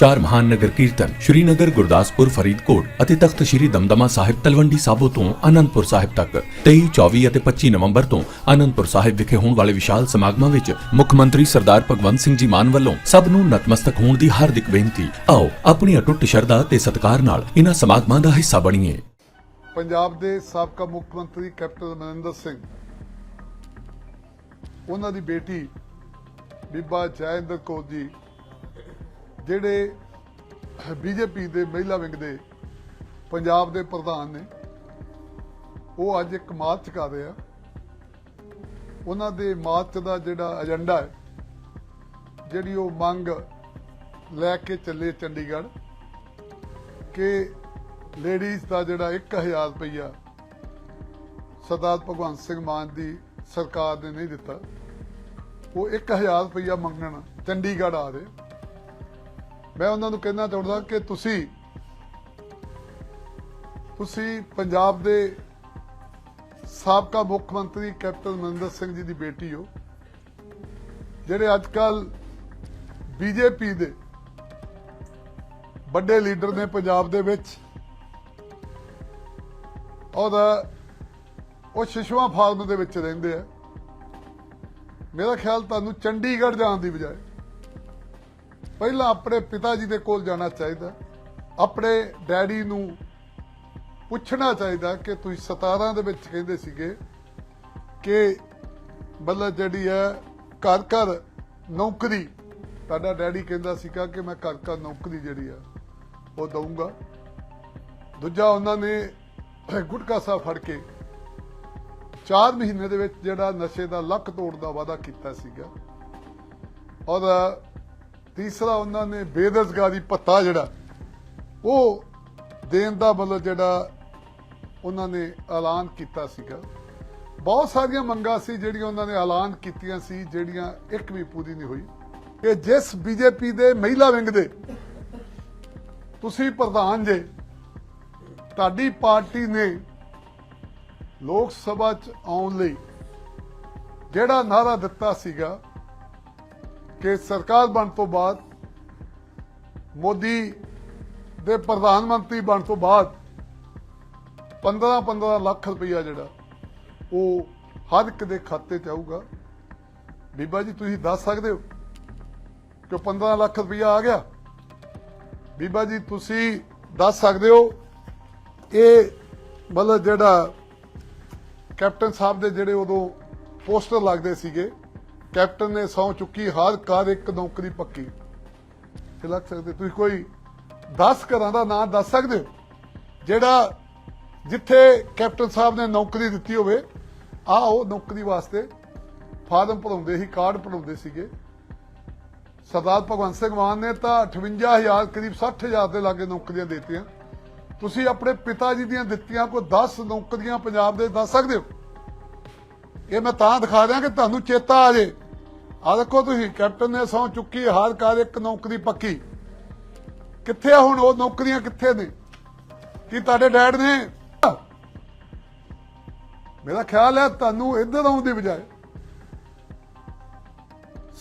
ਚਾਰ ਮਹਾਨ ਨਗਰ ਕੀਰਤਨ ਸ਼੍ਰੀਨਗਰ, ਗੁਰਦਾਸਪੁਰ, ਫਰੀਦਕੋਟ ਅਤੇ ਤਖਤ ਸ਼੍ਰੀ ਦਮਦਮਾ ਸਾਹਿਬ ਤਲਵੰਡੀ ਸਾਬੋ ਤੋਂ ਅਨੰਦਪੁਰ ਸਾਹਿਬ ਤੱਕ। 23 24 ਅਤੇ 25 ਨਵੰਬਰ ਤੋਂ ਅਨੰਦਪੁਰ ਸਾਹਿਬ ਵਿਖੇ ਹੋਣ ਵਾਲੇ ਵਿਸ਼ਾਲ ਸਮਾਗਮਾਂ ਵਿੱਚ ਮੁੱਖ ਮੰਤਰੀ ਸਰਦਾਰ ਭਗਵੰਤ ਸਿੰਘ ਜੀ ਮਾਨ ਵੱਲੋਂ ਸਭ ਨੂੰ ਨਤਮਸਤਕ ਹੋਣ ਦੀ ਹਾਰਦਿਕ ਬੇਨਤੀ। ਆਓ, ਆਪਣੀ ਅਟੁੱਟ ਸ਼ਰਧਾ ਤੇ ਸਤਿਕਾਰ ਨਾਲ ਇਹਨਾਂ ਸਮਾਗਮਾਂ ਦਾ ਹਿੱਸਾ ਬਣੀਏ। ਪੰਜਾਬ ਦੇ ਸਾਬਕਾ ਮੁੱਖ ਮੰਤਰੀ ਕੈਪਟਨ ਅਮਰਿੰਦਰ ਸਿੰਘ, ਉਹਨਾਂ ਦੀ ਬੇਟੀ ਬੀਬਾ ਜੈਇੰਦਰ ਕੌਰ ਜੀ ਜਿਹੜੇ ਬੀਜੇਪੀ ਦੇ ਮਹਿਲਾ ਵਿੰਗ ਦੇ ਪੰਜਾਬ ਦੇ ਪ੍ਰਧਾਨ ਨੇ, ਉਹ ਅੱਜ ਇੱਕ ਮਾਰਚ ਕਰ ਰਹੇ ਆ। ਉਹਨਾਂ ਦੇ ਮਾਰਚ ਦਾ ਜਿਹੜਾ ਏਜੰਡਾ ਹੈ, ਜਿਹੜੀ ਉਹ ਮੰਗ ਲੈ ਕੇ ਚੱਲੇ ਚੰਡੀਗੜ੍ਹ ਕਿ ਲੇਡੀਜ਼ ਦਾ ਜਿਹੜਾ 1000 ਰੁਪਈਆ ਸਰਦਾਰ ਭਗਵੰਤ ਸਿੰਘ ਮਾਨ ਦੀ ਸਰਕਾਰ ਨੇ ਨਹੀਂ ਦਿੱਤਾ। ਉਹ 1000 ਰੁਪਈਆ ਮੰਗਣ ਚੰਡੀਗੜ੍ਹ ਆ ਰਹੇ। ਮੈਂ ਉਹਨਾਂ ਨੂੰ ਕਹਿਣਾ ਚਾਹੁੰਦਾ ਕਿ ਤੁਸੀਂ ਤੁਸੀਂ ਪੰਜਾਬ ਦੇ ਸਾਬਕਾ ਮੁੱਖ ਮੰਤਰੀ ਕੈਪਟਨ ਅਮਰਿੰਦਰ ਸਿੰਘ ਜੀ ਦੀ ਬੇਟੀ ਹੋ, ਜਿਹੜੇ ਅੱਜ ਕੱਲ ਬੀਜੇਪੀ ਦੇ ਵੱਡੇ ਲੀਡਰ ਨੇ ਪੰਜਾਬ ਦੇ ਵਿੱਚ ਔਰ ਉਹ ਸ਼ਿਸ਼ਵਾ ਫਾਰਮ ਦੇ ਵਿੱਚ ਰਹਿੰਦੇ ਆ। ਮੇਰਾ ਖਿਆਲ ਤੁਹਾਨੂੰ ਚੰਡੀਗੜ੍ਹ ਜਾਣ ਦੀ ਬਜਾਏ ਪਹਿਲਾਂ ਆਪਣੇ ਪਿਤਾ ਜੀ ਦੇ ਕੋਲ ਜਾਣਾ ਚਾਹੀਦਾ, ਆਪਣੇ ਡੈਡੀ ਨੂੰ ਪੁੱਛਣਾ ਚਾਹੀਦਾ ਕਿ ਤੁਸੀਂ 17 ਦੇ ਵਿੱਚ ਕਹਿੰਦੇ ਸੀਗੇ ਕਿ ਮਤਲਬ ਜਿਹੜੀ ਹੈ ਘਰ ਘਰ ਨੌਕਰੀ, ਤੁਹਾਡਾ ਡੈਡੀ ਕਹਿੰਦਾ ਸੀਗਾ ਕਿ ਮੈਂ ਘਰ ਘਰ ਨੌਕਰੀ ਜਿਹੜੀ ਆ ਉਹ ਦਊਂਗਾ। ਦੂਜਾ ਉਹਨਾਂ ਨੇ ਗੁਟਕਾ ਸਾਹਿਬ ਫੜ ਕੇ 4 ਮਹੀਨੇ ਦੇ ਵਿੱਚ ਜਿਹੜਾ ਨਸ਼ੇ ਦਾ ਲੱਕ ਤੋੜ ਦਾ ਵਾਅਦਾ ਕੀਤਾ ਸੀਗਾ। ਔਰ ਤੀਸਰਾ ਉਹਨਾਂ ਨੇ ਬੇਰੁਜ਼ਗਾਰੀ ਭੱਤਾ ਜਿਹੜਾ, ਉਹ ਦੇਣ ਦਾ ਮਤਲਬ ਜਿਹੜਾ ਉਹਨਾਂ ਨੇ ਐਲਾਨ ਕੀਤਾ ਸੀਗਾ। ਬਹੁਤ ਸਾਰੀਆਂ ਮੰਗਾਂ ਸੀ ਜਿਹੜੀਆਂ ਉਹਨਾਂ ਨੇ ਐਲਾਨ ਕੀਤੀਆਂ ਸੀ, ਜਿਹੜੀਆਂ ਇੱਕ ਵੀ ਪੂਰੀ ਨਹੀਂ ਹੋਈ। ਕਿ ਜਿਸ ਬੀਜੇਪੀ ਦੇ ਮਹਿਲਾ ਵਿੰਗ ਦੇ, ਤੁਸੀਂ ਪ੍ਰਧਾਨ ਜੇ, ਤੁਹਾਡੀ ਪਾਰਟੀ ਨੇ ਲੋਕ ਸਭਾ ਚ ਆਉਣ ਲਈ ਜਿਹੜਾ ਨਾਰਾ ਦਿੱਤਾ ਸੀਗਾ ਕਿ ਸਰਕਾਰ ਬਣ ਤੋਂ ਬਾਅਦ, ਮੋਦੀ ਦੇ ਪ੍ਰਧਾਨ ਮੰਤਰੀ ਬਣ ਤੋਂ ਬਾਅਦ 15-15 ਲੱਖ ਰੁਪਈਆ ਜਿਹੜਾ, ਉਹ ਹਰ ਇੱਕ ਦੇ ਖਾਤੇ 'ਚ ਆਊਗਾ। ਬੀਬਾ ਜੀ, ਤੁਸੀਂ ਦੱਸ ਸਕਦੇ ਹੋ ਕਿ 15 ਲੱਖ ਰੁਪਈਆ ਆ ਗਿਆ? ਬੀਬਾ ਜੀ, ਤੁਸੀਂ ਦੱਸ ਸਕਦੇ ਹੋ ਇਹ ਮਤਲਬ ਜਿਹੜਾ ਕੈਪਟਨ ਸਾਹਿਬ ਦੇ ਜਿਹੜੇ ਉਦੋਂ ਪੋਸਟਰ ਲੱਗਦੇ ਸੀਗੇ ਕੈਪਟਨ ਨੇ ਸੌ ਚੁੱਕੀ, ਹਰ ਕਾਰ ਇੱਕ ਨੌਕਰੀ ਪੱਕੀ। ਤੇ ਲੱਗ ਸਕਦੇ, ਤੁਸੀਂ ਕੋਈ 10 ਘਰਾਂ ਦਾ ਨਾਮ ਦੱਸ ਸਕਦੇ ਹੋ? ਜਿਹੜਾ ਜਿੱਥੇ ਕੈਪਟਨ ਸਾਹਿਬ ਨੇ ਨੌਕਰੀ ਦਿੱਤੀ ਹੋਵੇ ਆ ਉਹ ਨੌਕਰੀ ਵਾਸਤੇ ਫਾਰਮ ਭਰਾਉਂਦੇ ਸੀ, ਕਾਰਡ ਭਰਾਉਂਦੇ ਸੀਗੇ। ਸਰਦਾਰ ਭਗਵੰਤ ਸਿੰਘ ਮਾਨ ਨੇ ਤਾਂ 58000 ਕਰੀਬ 60000 ਦੇ ਲਾਗੇ ਨੌਕਰੀਆਂ ਦਿੱਤੀਆਂ। ਤੁਸੀਂ ਆਪਣੇ ਪਿਤਾ ਜੀ ਦੀਆਂ ਦਿੱਤੀਆਂ, ਕੋਈ 10 ਨੌਕਰੀਆਂ ਪੰਜਾਬ ਦੇ ਦੱਸ ਸਕਦੇ ਹੋ? ਇਹ ਮੈਂ ਤਾਂ ਦਿਖਾ ਦਿਆਂ ਕਿ ਤੁਹਾਨੂੰ ਚੇਤਾ ਆ ਜੇ। ਆ ਦੇਖੋ ਤੁਸੀਂ, ਕੈਪਟਨ ਨੇ ਸੌ ਚੁੱਕੀ, ਹਰ ਕਾਰ ਇੱਕ ਨੌਕਰੀ ਪੱਕੀ। ਕਿੱਥੇ ਆ ਹੁਣ ਉਹ ਨੌਕਰੀਆਂ ਕਿੱਥੇ ਨੇ? ਕੀ ਤੁਹਾਡੇ ਡੈਡ ਨੇ? ਮੇਰਾ ਖਿਆਲ ਹੈ ਤੁਹਾਨੂੰ ਇੱਧਰ ਆਉਣ ਦੀ ਬਜਾਏ।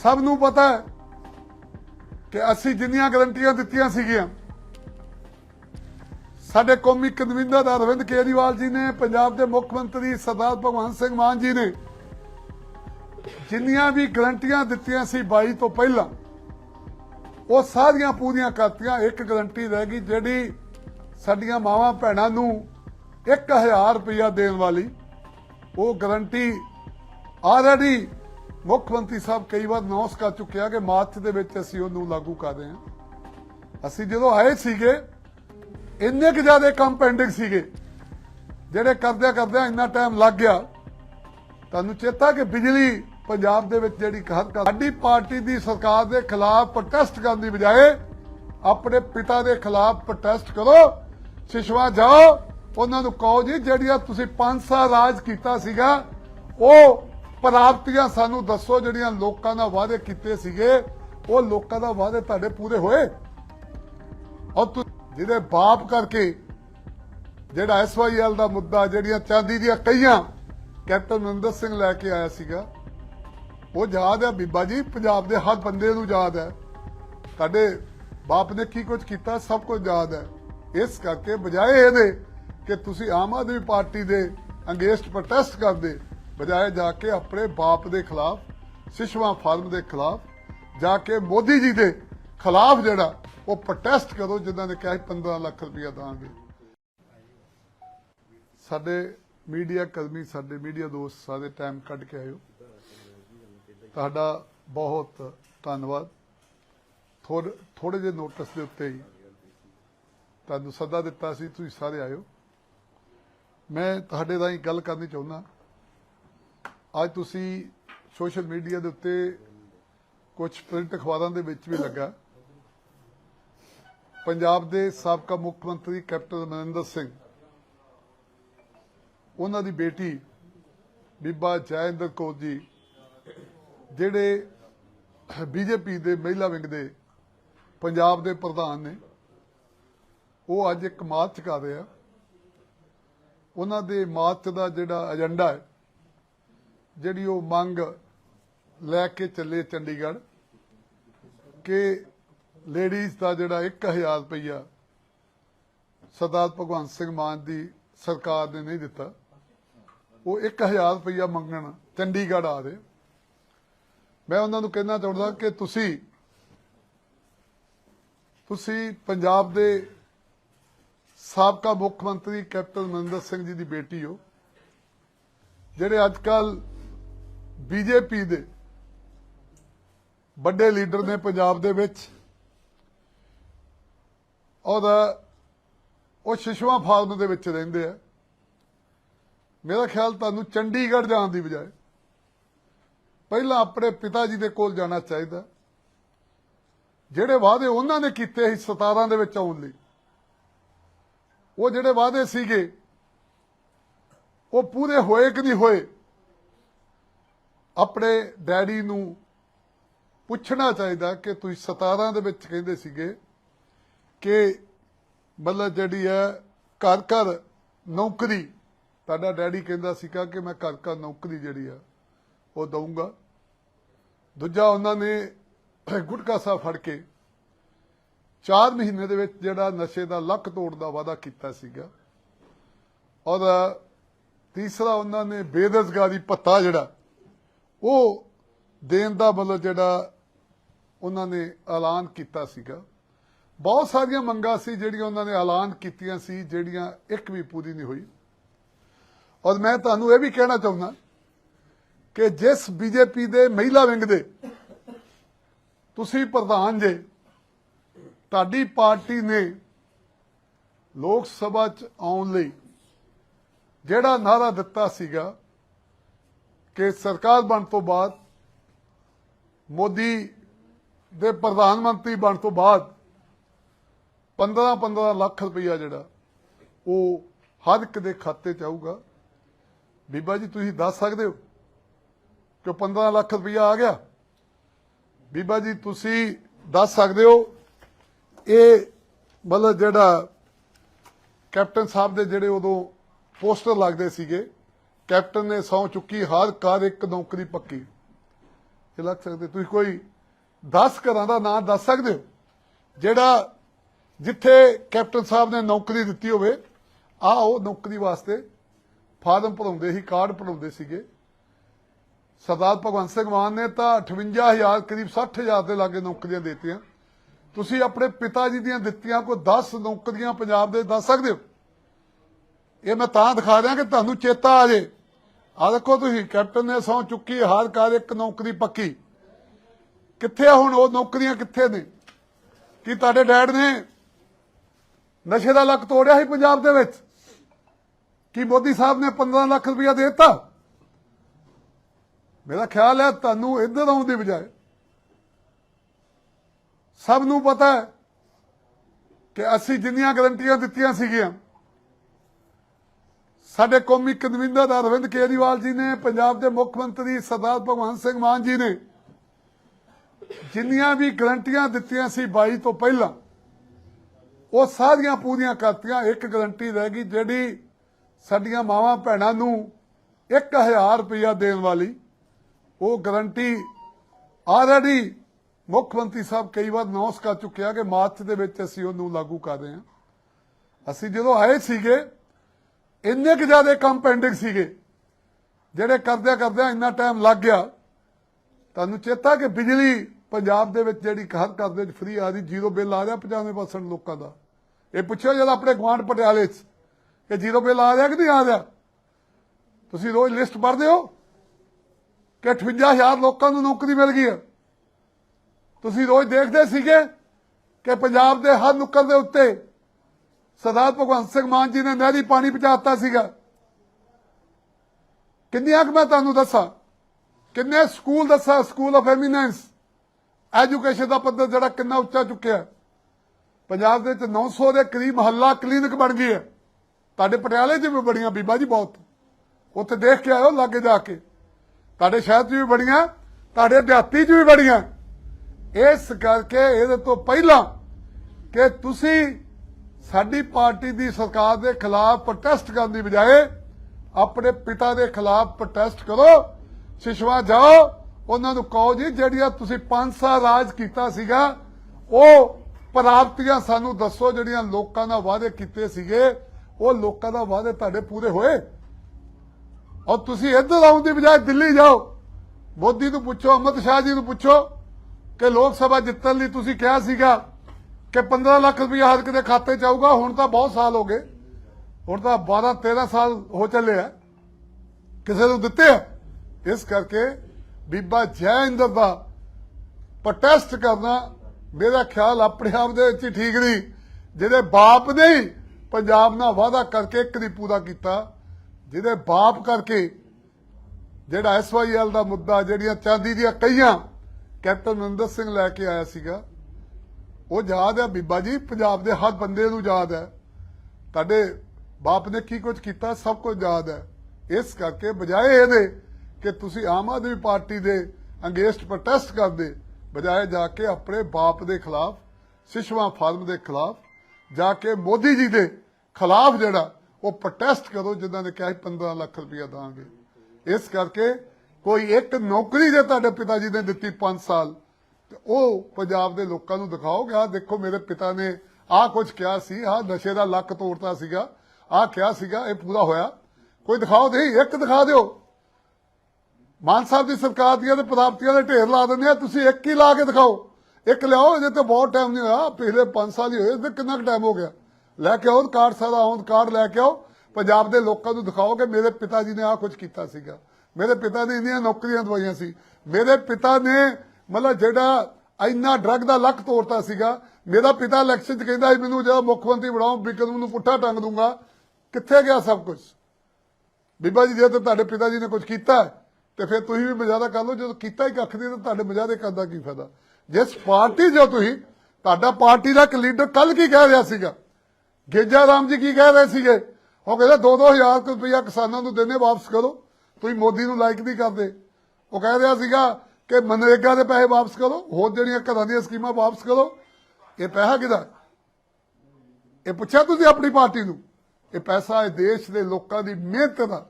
ਸਭ ਨੂੰ ਪਤਾ ਹੈ ਕਿ ਅਸੀਂ ਜਿੰਨੀਆਂ ਗਰੰਟੀਆਂ ਦਿੱਤੀਆਂ ਸੀਗੀਆਂ ਸਾਡੇ ਕੌਮੀ ਕਨਵੀਨਰ ਅਰਵਿੰਦ ਕੇਜਰੀਵਾਲ ਜੀ ਨੇ, ਪੰਜਾਬ ਦੇ ਮੁੱਖ ਮੰਤਰੀ ਸਰਦਾਰ ਭਗਵੰਤ ਸਿੰਘ ਮਾਨ ਜੀ ਨੇ ਜਿੰਨੀਆਂ ਵੀ ਗਰੰਟੀਆਂ ਦਿੱਤੀਆਂ ਸੀ 22 ਤੋਂ ਪਹਿਲਾਂ, ਉਹ ਸਾਰੀਆਂ ਪੂਰੀਆਂ ਕਰਤੀਆਂ, ਇੱਕ ਗਰੰਟੀ ਰਹਿ ਗਈ ਜਿਹੜੀ ਸਾਡੀਆਂ ਮਾਵਾਂ ਭੈਣਾਂ ਨੂੰ 1000 ਰੁਪਇਆ ਦੇਣ ਵਾਲੀ। ਉਹ ਗਰੰਟੀ ਆਲਰੇਡੀ ਮੁੱਖ ਮੰਤਰੀ ਸਾਹਿਬ ਕਈ ਵਾਰ ਅਨਾਉਂਸ ਕਰ ਚੁੱਕਿਆ ਕਿ ਮਾਰਚ ਦੇ ਵਿੱਚ ਅਸੀਂ ਉਹਨੂੰ ਲਾਗੂ ਕਰ ਰਹੇ ਹਾਂ। ਅਸੀਂ ਜਦੋਂ ਆਏ ਸੀਗੇ ਇੰਨੇ ਕੁ ਜ਼ਿਆਦਾ ਕੰਮ ਪੈਂਡਿੰਗ ਸੀਗੇ। ਜਿਹੜੇ ਕਰਦਿਆਂ ਕਰਦਿਆਂ ਇੰਨਾ ਟਾਈਮ ਲੱਗ ਗਿਆ। ਤੁਹਾਨੂੰ ਚੇਤਾ ਕਿ ਬਿਜਲੀ ਪੰਜਾਬ ਦੇ ਵਿੱਚ ਜਿਹੜੀ ਸਾਡੀ ਪਾਰਟੀ ਦੀ ਸਰਕਾਰ ਦੇ ਖਿਲਾਫ ਪ੍ਰੋਟੈਸਟ ਕਰਨ ਦੀ ਬਜਾਏ ਆਪਣੇ ਪਿਤਾ ਦੇ ਖਿਲਾਫ ਪ੍ਰੋਟੈਸਟ ਕਰੋ। ਸ਼ਿਸ਼ਵਾ ਜਾਓ, ਉਹਨਾਂ ਨੂੰ ਕਹੋ ਜੀ, ਜਿਹੜੀਆਂ ਤੁਸੀਂ 5 ਸਾਲ ਰਾਜ ਕੀਤਾ ਸੀਗਾ, ਉਹ ਪ੍ਰਾਪਤੀਆਂ ਸਾਨੂੰ ਦੱਸੋ, ਜਿਹੜੀਆਂ ਲੋਕਾਂ ਦਾ ਵਾਅਦੇ ਕੀਤੇ ਸੀਗੇ, ਉਹ ਲੋਕਾਂ ਦਾ ਵਾਅਦੇ ਤੁਹਾਡੇ ਪੂਰੇ ਹੋਏ। ਔਰ ਤੁ- ਜਿਹਦੇ ਬਾਪ ਕਰਕੇ ਜਿਹੜਾ ਐਸਵਾਈਐਲ ਦਾ ਮੁੱਦਾ, ਜਿਹੜੀਆਂ ਚਾਂਦੀ ਦੀਆਂ ਕਈਆਂ ਕੈਪਟਨ ਮਨਿੰਦਰ ਸਿੰਘ ਲੈ ਕੇ ਆਇਆ ਸੀਗਾ, ਉਹ ਯਾਦ ਹੈ ਬੀਬਾ ਜੀ? ਪੰਜਾਬ ਦੇ ਹਰ ਬੰਦੇ ਨੂੰ ਯਾਦ ਹੈ। ਤੁਹਾਡੇ ਬਾਪ ਨੇ ਕੀ ਕੁਝ ਕੀਤਾ? ਸਭ ਕੁਝ ਯਾਦ ਹੈ। ਇਸ ਕਰਕੇ ਬਜਾਏ ਇਹਦੇ ਕਿ ਤੁਸੀਂ ਆਮ ਆਦਮੀ ਪਾਰਟੀ ਦੇ ਅੰਗੇਸਟ ਪ੍ਰੋਟੈਸਟ ਕਰਦੇ, ਬਜਾਏ ਜਾ ਕੇ ਆਪਣੇ ਬਾਪ ਦੇ ਖਿਲਾਫ, ਸਿਸ਼ਵਾ ਫਾਰਮ ਦੇ ਖਿਲਾਫ, ਜਾ ਕੇ ਮੋਦੀ ਜੀ ਦੇ ਖਿਲਾਫ ਜਿਹੜਾ ਉਹ ਪ੍ਰੋਟੈਸਟ ਕਰੋ ਜਿਨ੍ਹਾਂ ਨੇ ਕਿਹਾ ਸੀ 15 ਲੱਖ ਰੁਪਇਆ ਦਾਂਗੇ। ਸਾਡੇ ਮੀਡੀਆ ਕਰਮੀ, ਸਾਡੇ ਮੀਡੀਆ ਦੋਸਤ ਸਾਰੇ ਟਾਈਮ ਕੱਢ ਕੇ ਆਇਓ। ਤੁਹਾਡਾ ਬਹੁਤ ਧੰਨਵਾਦ। ਥੋੜੇ ਥੋੜੇ ਜਿਹੇ ਨੋਟਿਸ ਦੇ ਉੱਤੇ ਹੀ ਤੁਹਾਨੂੰ ਸੱਦਾ ਦਿੱਤਾ ਸੀ, ਤੁਸੀਂ ਸਾਰੇ ਆਇਓ। ਮੈਂ ਤੁਹਾਡੇ ਨਾਲ ਹੀ ਗੱਲ ਕਰਨੀ ਚਾਹੁੰਦਾ। ਅੱਜ ਤੁਸੀਂ ਸੋਸ਼ਲ ਮੀਡੀਆ ਦੇ ਉੱਤੇ ਕੁਝ ਪ੍ਰਿੰਟ ਅਖਬਾਰਾਂ ਦੇ ਵਿੱਚ ਵੀ ਲੱਗਾ। ਪੰਜਾਬ ਦੇ ਸਾਬਕਾ ਮੁੱਖ ਮੰਤਰੀ ਕੈਪਟਨ ਅਮਰਿੰਦਰ ਸਿੰਘ, ਉਹਨਾਂ ਦੀ ਬੇਟੀ ਬੀਬਾ ਜੈਇੰਦਰ ਕੌਰ ਜੀ, ਜਿਹੜੇ ਬੀਜੇਪੀ ਦੇ ਮਹਿਲਾ ਵਿੰਗ ਦੇ ਪੰਜਾਬ ਦੇ ਪ੍ਰਧਾਨ ਨੇ, ਉਹ ਅੱਜ ਇੱਕ ਮਾਰਚ ਕਰ ਰਹੇ ਆ। ਉਹਨਾਂ ਦੇ ਮਾਰਚ ਦਾ ਜਿਹੜਾ ਏਜੰਡਾ ਹੈ, ਜਿਹੜੀ ਉਹ ਮੰਗ ਲੈ ਕੇ ਚੱਲੇ ਚੰਡੀਗੜ੍ਹ ਕਿ ਲੇਡੀਜ਼ ਦਾ ਜਿਹੜਾ 1000 ਰੁਪਇਆ ਸਰਦਾਰ ਭਗਵੰਤ ਸਿੰਘ ਮਾਨ ਦੀ ਸਰਕਾਰ ਨੇ ਨਹੀਂ ਦਿੱਤਾ। ਉਹ 1000 ਰੁਪਇਆ ਮੰਗਣ ਚੰਡੀਗੜ੍ਹ ਆ ਰਹੇ। ਮੈਂ ਉਹਨਾਂ ਨੂੰ ਕਹਿਣਾ ਚਾਹੁੰਦਾ ਕਿ ਤੁਸੀਂ ਤੁਸੀਂ ਪੰਜਾਬ ਦੇ ਸਾਬਕਾ ਮੁੱਖ ਮੰਤਰੀ ਕੈਪਟਨ ਅਮਰਿੰਦਰ ਸਿੰਘ ਜੀ ਦੀ ਬੇਟੀ ਹੋ, ਜਿਹੜੇ ਅੱਜ ਕੱਲ ਬੀਜੇਪੀ ਦੇ ਵੱਡੇ ਲੀਡਰ ਨੇ ਪੰਜਾਬ ਦੇ ਵਿੱਚ। ਔਰ ਉਹ ਸ਼ਿਸ਼ਵਾ ਫਾਰਮ ਦੇ ਵਿੱਚ ਰਹਿੰਦੇ ਆ। ਮੇਰਾ ਖਿਆਲ ਤੁਹਾਨੂੰ ਚੰਡੀਗੜ੍ਹ ਜਾਣ ਦੀ ਬਜਾਏ ਪਹਿਲਾਂ ਆਪਣੇ ਪਿਤਾ ਜੀ ਦੇ ਕੋਲ ਜਾਣਾ ਚਾਹੀਦਾ। ਜਿਹੜੇ ਵਾਅਦੇ ਉਹਨਾਂ ਨੇ ਕੀਤੇ ਸੀ 17 ਦੇ ਵਿੱਚ ਆਉਣ ਲਈ, ਉਹ ਜਿਹੜੇ ਵਾਅਦੇ ਸੀਗੇ, ਉਹ ਪੂਰੇ ਹੋਏ ਕਿ ਨਹੀਂ ਹੋਏ, ਆਪਣੇ ਡੈਡੀ ਨੂੰ ਪੁੱਛਣਾ ਚਾਹੀਦਾ ਕਿ ਤੁਸੀਂ 17 ਦੇ ਵਿੱਚ ਕਹਿੰਦੇ ਸੀਗੇ ਕਿ ਮਤਲਬ ਜਿਹੜੀ ਹੈ ਘਰ ਘਰ ਨੌਕਰੀ, ਤੁਹਾਡਾ ਡੈਡੀ ਕਹਿੰਦਾ ਸੀਗਾ ਕਿ ਮੈਂ ਘਰ ਘਰ ਨੌਕਰੀ ਜਿਹੜੀ ਆ, ਉਹ ਦਊਂਗਾ। ਦੂਜਾ ਉਹਨਾਂ ਨੇ ਗੁਟਕਾ ਸਾਹਿਬ ਫੜ ਕੇ 4 ਮਹੀਨੇ ਦੇ ਵਿੱਚ ਜਿਹੜਾ ਨਸ਼ੇ ਦਾ ਲੱਕ ਤੋੜ ਦਾ ਵਾਅਦਾ ਕੀਤਾ ਸੀਗਾ। ਔਰ ਤੀਸਰਾ ਉਹਨਾਂ ਨੇ ਬੇਰੁਜ਼ਗਾਰੀ ਪੱਤਾ ਜਿਹੜਾ, ਉਹ ਦੇਣ ਦਾ ਮਤਲਬ ਜਿਹੜਾ ਉਹਨਾਂ ਨੇ ਐਲਾਨ ਕੀਤਾ ਸੀਗਾ। ਬਹੁਤ ਸਾਰੀਆਂ ਮੰਗਾਂ ਸੀ ਜਿਹੜੀਆਂ ਉਹਨਾਂ ਨੇ ਐਲਾਨ ਕੀਤੀਆਂ ਸੀ, ਜਿਹੜੀਆਂ ਇੱਕ ਵੀ ਪੂਰੀ ਨਹੀਂ ਹੋਈ। ਔਰ ਮੈਂ ਤੁਹਾਨੂੰ ਇਹ ਵੀ ਕਹਿਣਾ ਚਾਹੁੰਦਾ ਕਿ ਜਿਸ ਬੀਜੇਪੀ ਦੇ ਮਹਿਲਾ ਵਿੰਗ ਦੇ ਤੁਸੀਂ ਪ੍ਰਧਾਨ ਜੇ, ਤੁਹਾਡੀ ਪਾਰਟੀ ਨੇ ਲੋਕ ਸਭਾ ਚ ਆਉਣ ਲਈ ਜਿਹੜਾ ਨਾਰਾ ਦਿੱਤਾ ਸੀਗਾ ਕਿ ਸਰਕਾਰ ਬਣ ਤੋਂ ਬਾਅਦ, ਮੋਦੀ ਦੇ ਪ੍ਰਧਾਨ ਮੰਤਰੀ ਬਣ ਤੋਂ ਬਾਅਦ 15-15 ਲੱਖ ਰੁਪਈਆ ਜਿਹੜਾ ਉਹ ਹਰ ਇੱਕ ਦੇ ਖਾਤੇ 'ਚ ਆਊਗਾ। ਬੀਬਾ ਜੀ, ਤੁਸੀਂ ਦੱਸ ਸਕਦੇ ਹੋ ਕਿ 15 ਲੱਖ ਰੁਪਈਆ ਆ ਗਿਆ? ਬੀਬਾ ਜੀ, ਤੁਸੀਂ ਦੱਸ ਸਕਦੇ ਹੋ ਇਹ ਮਤਲਬ ਜਿਹੜਾ ਕੈਪਟਨ ਸਾਹਿਬ ਦੇ ਜਿਹੜੇ ਉਦੋਂ ਪੋਸਟਰ ਲੱਗਦੇ ਸੀਗੇ, ਕੈਪਟਨ ਨੇ ਸੌ ਚੁੱਕੀ, ਹਰ ਕਾਰ ਇੱਕ ਨੌਕਰੀ ਪੱਕੀ। ਇਹ ਲੱਗ ਸਕਦੇ ਤੁਸੀਂ ਕੋਈ 10 ਘਰਾਂ ਦਾ ਨਾਂ ਦੱਸ ਸਕਦੇ ਹੋ? ਜਿਹੜਾ ਜਿੱਥੇ ਕੈਪਟਨ ਸਾਹਿਬ ਨੇ ਨੌਕਰੀ ਦਿੱਤੀ ਹੋਵੇ, ਆ ਉਹ ਨੌਕਰੀ ਵਾਸਤੇ ਫਾਰਮ ਭਰਾਉਂਦੇ ਸੀ, ਕਾਰਡ ਭਰਾਉਂਦੇ ਸੀਗੇ। ਸਰਦਾਰ ਭਗਵੰਤ ਸਿੰਘ ਮਾਨ ਨੇ ਤਾਂ 58000 ਕਰੀਬ 60000 ਦੇ ਲਾਗੇ ਨੌਕਰੀਆਂ ਦਿੱਤੀਆਂ। ਤੁਸੀਂ ਆਪਣੇ ਪਿਤਾ ਜੀ ਦੀਆਂ ਦਿੱਤੀਆਂ ਕੋਈ 10 ਨੌਕਰੀਆਂ ਪੰਜਾਬ ਦੇ ਦੱਸ ਸਕਦੇ ਹੋ? ਇਹ ਮੈਂ ਤਾਂ ਦਿਖਾ ਰਿਹਾ ਕਿ ਤੁਹਾਨੂੰ ਚੇਤਾ ਆ ਜੇ। ਆ ਦੇਖੋ ਤੁਸੀਂ, ਕੈਪਟਨ ਨੇ ਸੌ ਚੁੱਕੀ, ਹਰ ਕਾਰ ਇੱਕ ਨੌਕਰੀ ਪੱਕੀ। ਕਿੱਥੇ ਆ ਹੁਣ, ਉਹ ਨੌਕਰੀਆਂ ਕਿੱਥੇ ਨੇ? ਕੀ ਤੁਹਾਡੇ ਡੈਡ ਨੇ ਨਸ਼ੇ ਦਾ ਲੱਕ ਤੋੜਿਆ ਸੀ ਪੰਜਾਬ ਦੇ ਵਿੱਚ। ਕੀ ਮੋਦੀ ਸਾਹਿਬ ਨੇ 15 ਲੱਖ ਰੁਪਇਆ ਦੇ ਦਿੱਤਾ? ਮੇਰਾ ਖਿਆਲ ਹੈ ਤੁਹਾਨੂੰ ਇੱਧਰ ਆਉਣ ਦੀ ਬਜਾਏ ਸਭ ਨੂੰ ਪਤਾ ਹੈ ਕਿ ਅਸੀਂ ਜਿੰਨੀਆਂ ਗਰੰਟੀਆਂ ਦਿੱਤੀਆਂ ਸੀਗੀਆਂ, ਸਾਡੇ ਕੌਮੀ ਕਨਵੀਨਰ ਅਰਵਿੰਦ ਕੇਜਰੀਵਾਲ ਜੀ ਨੇ, ਪੰਜਾਬ ਦੇ ਮੁੱਖ ਮੰਤਰੀ ਸਰਦਾਰ ਭਗਵੰਤ ਸਿੰਘ ਮਾਨ ਜੀ ਨੇ ਜਿੰਨੀਆਂ ਵੀ ਗਰੰਟੀਆਂ ਦਿੱਤੀਆਂ ਸੀ 22 ਤੋਂ ਪਹਿਲਾਂ ਉਹ ਸਾਰੀਆਂ ਪੂਰੀਆਂ ਕਰਤੀਆਂ, ਇੱਕ ਗਰੰਟੀ ਰਹਿ ਗਈ ਜਿਹੜੀ ਸਾਡੀਆਂ ਮਾਵਾਂ ਭੈਣਾਂ ਨੂੰ 1000 ਰੁਪਇਆ ਦੇਣ ਵਾਲੀ। ਉਹ ਗਰੰਟੀ ਆਲਰੇਡੀ ਮੁੱਖ ਮੰਤਰੀ ਸਾਹਿਬ ਕਈ ਵਾਰ ਅਨਾਉਂਸ ਕਰ ਚੁੱਕਿਆ ਕਿ ਮਾਰਚ ਦੇ ਵਿੱਚ ਅਸੀਂ ਉਹਨੂੰ ਲਾਗੂ ਕਰ ਰਹੇ ਹਾਂ। ਅਸੀਂ ਜਦੋਂ ਆਏ ਸੀਗੇ, ਇੰਨੇ ਕੁ ਜ਼ਿਆਦਾ ਕੰਮ ਪੈਂਡਿੰਗ ਸੀਗੇ, ਜਿਹੜੇ ਕਰਦਿਆਂ ਕਰਦਿਆਂ ਇੰਨਾ ਟਾਈਮ ਲੱਗ ਗਿਆ। ਤੁਹਾਨੂੰ ਚੇਤਾ ਕਿ ਬਿਜਲੀ ਪੰਜਾਬ ਦੇ ਵਿੱਚ ਜਿਹੜੀ ਹਰ ਘਰ ਦੇ ਵਿੱਚ ਫ੍ਰੀ ਆ ਰਹੀ ਜ਼ੀਰੋ ਬਿੱਲ ਆ ਰਿਹਾ 95% ਲੋਕਾਂ ਦਾ। ਇਹ ਪੁੱਛਿਓ ਜਦ ਆਪਣੇ ਗਵਾਂਢ ਪਟਿਆਲੇ 'ਚ ਕਿ ਜ਼ੀਰੋ ਬਿੱਲ ਆ ਰਿਹਾ ਕਿ ਨਹੀਂ ਆ ਰਿਹਾ? ਤੁਸੀਂ ਰੋਜ਼ ਲਿਸਟ ਪੜ੍ਹਦੇ ਹੋ ਕਿ 58000 ਲੋਕਾਂ ਨੂੰ ਨੌਕਰੀ ਮਿਲ ਗਈ ਹੈ। ਤੁਸੀਂ ਰੋਜ਼ ਦੇਖਦੇ ਸੀਗੇ ਕਿ ਪੰਜਾਬ ਦੇ ਹਰ ਨੁੱਕਰ ਦੇ ਉੱਤੇ ਸਰਦਾਰ ਭਗਵੰਤ ਸਿੰਘ ਮਾਨ ਜੀ ਨੇ ਨਹਿਰੀ ਪਾਣੀ ਪਹੁੰਚਾਤਾ ਸੀਗਾ। ਕਿੰਨੀਆਂ ਕੁ ਮੈਂ ਤੁਹਾਨੂੰ ਦੱਸਾਂ? ਕਿੰਨੇ ਸਕੂਲ ਦੱਸਾਂ? ਸਕੂਲ ਆਫ ਐਮੀਨੈਂਸ ਐਜੂਕੇਸ਼ਨ ਦਾ ਪੱਧਰ ਜਿਹੜਾ ਕਿੰਨਾ ਉੱਚਾ ਚੁੱਕਿਆ ਪੰਜਾਬ ਦੇ ਵਿੱਚ 900 ਦੇ ਕਰੀਬ ਮਹੱਲਾ ਕਲੀਨਿਕ ਬਣ ਗਈ ਹੈ। ਤੁਹਾਡੇ ਪਟਿਆਲੇ 'ਚ ਵੀ ਬੜੀਆਂ ਬੀਬਾ ਜੀ ਬਹੁਤ। ਉੱਥੇ ਦੇਖ ਕੇ ਆਇਓ ਲਾਗੇ ਜਾ ਕੇ। ਤੁਹਾਡੇ ਸ਼ਹਿਰ 'ਚ ਵੀ ਬੜੀਆਂ, ਤੁਹਾਡੇ ਦਿਹਾਤੀ 'ਚ ਵੀ ਬੜੀਆਂ। ਇਸ ਕਰਕੇ ਇਹਦੇ ਤੋਂ ਪਹਿਲਾਂ ਕਿ ਤੁਸੀਂ ਸਾਡੀ ਪਾਰਟੀ ਦੀ ਸਰਕਾਰ ਦੇ ਖਿਲਾਫ ਪ੍ਰੋਟੈਸਟ ਕਰਨ ਦੀ ਬਜਾਏ ਆਪਣੇ ਪਿਤਾ ਦੇ ਖਿਲਾਫ ਪ੍ਰੋਟੈਸਟ ਕਰੋ, ਸ਼ਿਸ਼ਵਾ ਜਾਓ ਉਹਨਾਂ ਨੂੰ ਕਹੋ ਜੀ, ਜਿਹੜੀਆਂ ਤੁਸੀਂ 5 ਸਾਲ ਰਾਜ ਕੀਤਾ ਸੀਗਾ, ਉਹ ਪ੍ਰਾਪਤੀਆਂ ਸਾਨੂੰ ਦੱਸੋ, ਜਿਹੜੀਆਂ ਲੋਕਾਂ ਨਾਲ ਵਾਅਦੇ ਕੀਤੇ ਸੀਗੇ, ਉਹ ਲੋਕਾਂ ਦਾ ਵਾਅਦੇ ਤੁਹਾਡੇ ਪੂਰੇ ਹੋਏ? ਔਰ ਤੁਸੀਂ ਇੱਧਰ ਆਉਣ ਦੀ ਬਜਾਏ ਦਿੱਲੀ ਜਾਓ। ਮੋਦੀ ਨੂੰ ਪੁੱਛੋ, ਅਮਿਤ ਸ਼ਾਹ ਜੀ ਨੂੰ ਪੁੱਛੋ ਕਿ ਲੋਕ ਸਭਾ ਜਿੱਤਣ ਲਈ ਤੁਸੀਂ ਕਿਹਾ ਸੀਗਾ ਕਿ 15 ਲੱਖ ਰੁਪਇਆ ਹਰ ਕਿਸੇ ਖਾਤੇ ਚ ਆਊਗਾ, ਹੁਣ ਤਾਂ ਬਹੁਤ ਸਾਲ ਹੋ ਗਏ। ਹੁਣ ਤਾਂ 12 13 ਸਾਲ ਹੋ ਚੱਲੇ ਆ। ਕਿਸੇ ਨੂੰ ਦਿੱਤੇ ਆ? ਇਸ ਕਰਕੇ ਬੀਬਾ ਜੈ ਇੰਦਰ ਦਾ ਪ੍ਰੋਟੈਸਟ ਕਰਨਾ, ਮੇਰਾ ਖਿਆਲ ਆਪਣੇ ਆਪ ਦੇ ਵਿੱਚ ਹੀ ਠੀਕ ਨਹੀਂ। ਜਿਹਦੇ ਬਾਪ ਨੇ ਪੰਜਾਬ ਨਾਲ ਵਾਅਦਾ ਕਰਕੇ ਇੱਕ ਨਹੀਂ ਪੂਰਾ ਕੀਤਾ, ਜਿਹਦੇ ਬਾਪ ਕਰਕੇ ਜਿਹੜਾ ਐਸਵਾਈਐਲ ਦਾ ਮੁੱਦਾ, ਜਿਹੜੀਆਂ ਚਾਂਦੀ ਦੀਆਂ ਕਈਆਂ ਕੈਪਟਨ ਅਮਰਿੰਦਰ ਸਿੰਘ ਲੈ ਕੇ ਆਇਆ ਸੀਗਾ, ਉਹ ਯਾਦ ਹੈ ਬੀਬਾ ਜੀ? ਪੰਜਾਬ ਦੇ ਹਰ ਬੰਦੇ ਨੂੰ ਯਾਦ ਹੈ। ਤੁਹਾਡੇ ਬਾਪ ਨੇ ਕੀ ਕੁਝ ਕੀਤਾ? ਸਭ ਕੁਝ ਯਾਦ ਹੈ। ਇਸ ਕਰਕੇ ਬਜਾਏ ਇਹਦੇ ਕਿ ਤੁਸੀਂ ਆਮ ਆਦਮੀ ਪਾਰਟੀ ਦੇ ਅੰਗੇਸਟ ਪ੍ਰੋਟੈਸਟ ਕਰਦੇ, ਬਜਾਏ ਜਾ ਕੇ ਆਪਣੇ ਬਾਪ ਦੇ ਖਿਲਾਫ, ਸਿਸ਼ਵਾ ਫਾਰਮ ਦੇ ਖਿਲਾਫ, ਜਾ ਕੇ ਮੋਦੀ ਜੀ ਦੇ ਖਿਲਾਫ ਜਿਹੜਾ, ਉਹ ਪ੍ਰੋਟੈਸਟ ਕਰੋ ਜਿਨ੍ਹਾਂ ਨੇ ਕਿਹਾ ਸੀ 15 ਲੱਖ ਰੁਪਇਆ ਦਾਂਗੇ। ਇਸ ਕਰਕੇ ਕੋਈ ਇੱਕ ਨੌਕਰੀ ਜੇ ਤੁਹਾਡੇ ਪਿਤਾ ਜੀ ਨੇ ਦਿੱਤੀ 5 ਸਾਲ, ਤੇ ਉਹ ਪੰਜਾਬ ਦੇ ਲੋਕਾਂ ਨੂੰ ਦਿਖਾਓਗੇ ਆ ਦੇਖੋ ਮੇਰੇ ਪਿਤਾ ਨੇ ਆਹ ਕੁਝ ਕਿਹਾ ਸੀ, ਆਹ ਨਸ਼ੇ ਦਾ ਲੱਕ ਤੋੜਤਾ ਸੀਗਾ, ਆਹ ਕਿਹਾ ਸੀਗਾ, ਇਹ ਪੂਰਾ ਹੋਇਆ। ਕੋਈ ਦਿਖਾਓ ਦੇ ਇੱਕ ਦਿਖਾ ਦਿਓ। ਮਾਨ ਸਾਹਿਬ ਦੀ ਸਰਕਾਰ ਦੀਆਂ ਤੇ ਪ੍ਰਾਪਤੀਆਂ ਦੇ ਢੇਰ ਲਾ ਦਿੰਦੇ ਆ, ਤੁਸੀਂ ਇੱਕ ਹੀ ਲਾ ਕੇ ਦਿਖਾਓ। ਇੱਕ ਲਿਆਓ ਇਹਦੇ ਤੇ ਬਹੁਤ ਟਾਈਮ ਨਹੀਂ ਹੋਇਆ, ਪਿਛਲੇ 5 ਸਾਲ ਹੀ ਹੋਏ ਤੇ ਕਿੰਨਾ ਕੁ ਟਾਈਮ ਹੋ ਗਿਆ। ਲੈ ਕੇ ਆਓ, ਕਾਰਡ ਸਾਰਾ ਆਉਂ ਕਾਰਡ ਲੈ ਕੇ ਆਓ। ਪੰਜਾਬ ਦੇ ਲੋਕਾਂ ਨੂੰ ਦਿਖਾਓ ਕਿ ਮੇਰੇ ਪਿਤਾ ਜੀ ਨੇ ਆਹ ਕੁਝ ਕੀਤਾ ਸੀਗਾ। ਮੇਰੇ ਪਿਤਾ ਨੇ ਇੰਨੀਆਂ ਨੌਕਰੀਆਂ ਦਵਾਈਆਂ ਸੀ। ਮੇਰੇ ਪਿਤਾ ਨੇ ਮਤਲਬ ਜਿਹੜਾ ਇੰਨਾ ਡਰੱਗ ਦਾ ਲੱਕ ਤੋੜਤਾ ਸੀਗਾ। ਮੇਰਾ ਪਿਤਾ ਇਲੈਕਸ਼ਨ 'ਚ ਕਹਿੰਦਾ ਮੈਨੂੰ ਜਿਹੜਾ ਮੁੱਖ ਮੰਤਰੀ ਬਣਾਓ ਬਿਕਰਮ ਨੂੰ ਪੁੱਠਾ ਟੰਗ ਦੂੰਗਾ। ਕਿੱਥੇ ਗਿਆ ਸਭ ਕੁਝ ਬੀਬਾ ਜੀ, ਜੇ ਤਾਂ ਤੁਹਾਡੇ ਪਿਤਾ ਜੀ ਨੇ ਕੁਝ ਕੀਤਾ ਤੇ ਫਿਰ ਤੁਸੀਂ ਵੀ ਮਜ਼ਾਦਾ ਕਰ ਲਓ, ਜਦੋਂ ਕੀਤਾ ਹੀ ਕੱਖ ਨਹੀਂ ਤਾਂ ਤੁਹਾਡੇ ਮਜ਼ਾਦੇ ਕਰਦਾ ਕੀ ਫਾਇਦਾ? ਜਿਸ ਪਾਰਟੀ ਜੋ ਤੁਸੀਂ, ਤੁਹਾਡਾ ਪਾਰਟੀ ਦਾ ਇੱਕ ਲੀਡਰ ਕੱਲ ਕੀ ਕਹਿ ਰਿਹਾ ਸੀਗਾ? ਗੇਜਾ ਰਾਮ ਜੀ ਕੀ ਕਹਿ ਰਹੇ ਸੀਗੇ? ਉਹ ਕਹਿੰਦੇ 2-2000 ਰੁਪਇਆ ਕਿਸਾਨਾਂ ਨੂੰ ਦੇਣੇ ਵਾਪਸ ਕਰੋ। ਤੁਸੀਂ ਮੋਦੀ ਨੂੰ ਲਾਈਕ ਨਹੀਂ ਕਰਦੇ। ਉਹ ਕਹਿ ਰਿਹਾ ਸੀਗਾ ਕਿ ਮਨਰੇਗਾ ਦੇ ਪੈਸੇ ਵਾਪਸ ਕਰੋ, ਹੋਰ ਜਿਹੜੀਆਂ ਘਰਾਂ ਦੀਆਂ ਸਕੀਮਾਂ ਵਾਪਸ ਕਰੋ। ਇਹ ਪੈਸਾ ਕਿਹਦਾ? ਇਹ ਪੁੱਛਿਆ ਤੁਸੀਂ ਆਪਣੀ ਪਾਰਟੀ ਨੂੰ? ਇਹ ਪੈਸਾ ਇਹ ਦੇਸ਼ ਦੇ ਲੋਕਾਂ ਦੀ ਮਿਹਨਤ ਦਾ।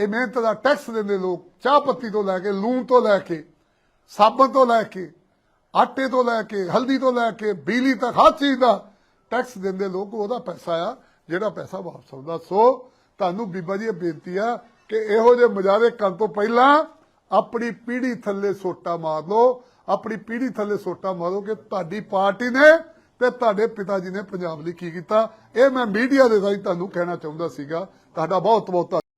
ਇਹ ਮਿਹਨਤ ਦਾ ਟੈਕਸ ਦਿੰਦੇ ਲੋਕ, ਚਾਹ ਪੱਤੀ ਤੋਂ ਲੈ ਕੇ, ਲੂਣ ਤੋਂ ਲੈ ਕੇ, ਸਾਬਣ ਤੋਂ ਲੈ ਕੇ, ਆਟੇ ਤੋਂ ਲੈ ਕੇ, ਹਲਦੀ ਤੋਂ ਲੈ ਕੇ, ਬਿਜਲੀ ਤੱਕ, ਹਰ ਚੀਜ਼ ਦਾ ਟੈਕਸ ਦਿੰਦੇ ਲੋਕ, ਉਹਦਾ ਪੈਸਾ ਆ, ਜਿਹੜਾ ਪੈਸਾ ਵਾਪਸ ਆਉਂਦਾ। ਸੋ ਤੁਹਾਨੂੰ ਬੀਬਾ ਜੀ ਇਹ ਬੇਨਤੀ ਆ ਕਿ ਇਹੋ ਜਿਹੇ ਮਜਾਰੇ ਕਰਨ ਤੋਂ ਪਹਿਲਾਂ ਆਪਣੀ ਪੀੜੀ ਥੱਲੇ ਸੋਟਾ ਮਾਰ ਲਓ, ਆਪਣੀ ਪੀੜੀ ਥੱਲੇ ਸੋਟਾ ਮਾਰੋ ਕਿ ਤੁਹਾਡੀ ਪਾਰਟੀ ਨੇ ਤੇ ਤੁਹਾਡੇ ਪਿਤਾ ਜੀ ਨੇ ਪੰਜਾਬ ਲਈ ਕੀ ਕੀਤਾ। ਇਹ ਮੈਂ ਮੀਡੀਆ ਦੇ ਰਾਹੀਂ ਤੁਹਾਨੂੰ ਕਹਿਣਾ ਚਾਹੁੰਦਾ ਸੀਗਾ। ਤੁਹਾਡਾ ਬਹੁਤ ਬਹੁਤ ਧੰਨਵਾਦ।